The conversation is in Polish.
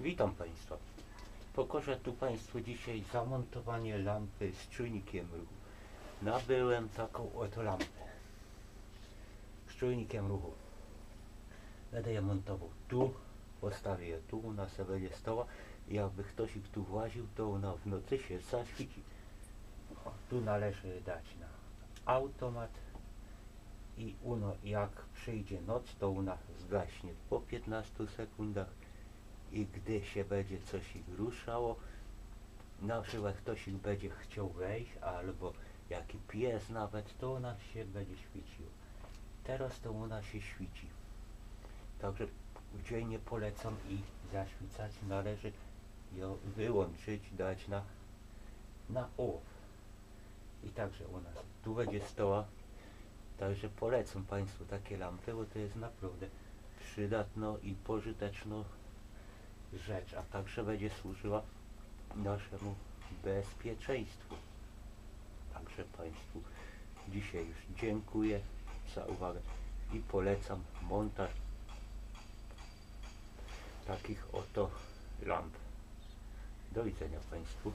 Witam Państwa. Pokorzę tu Państwu dzisiaj zamontowanie lampy z czujnikiem ruchu. Nabyłem taką oto lampę z czujnikiem ruchu. Będę je montował tu, postawię je tu, u nas sobie będzie stoła i jakby ktoś ich tu właził, to ona w nocy się zaświeci. O, tu należy dać na automat i uno jak przyjdzie noc, to ona zgaśnie po 15 sekundach i gdy się będzie coś ich ruszało, na przykład ktoś ich będzie chciał wejść, albo jaki pies nawet, to ona się będzie świeciła. Teraz to ona się świeci. Także w dzień nie polecam i zaświcać należy ją wyłączyć, dać na, na off. I także u nas tu będzie stoła. Także polecam Państwu takie lampy, bo to jest naprawdę przydatno i pożyteczno rzecz, a także będzie służyła naszemu bezpieczeństwu. Także Państwu dzisiaj już dziękuję za uwagę i polecam montaż takich oto lamp. Do widzenia Państwu.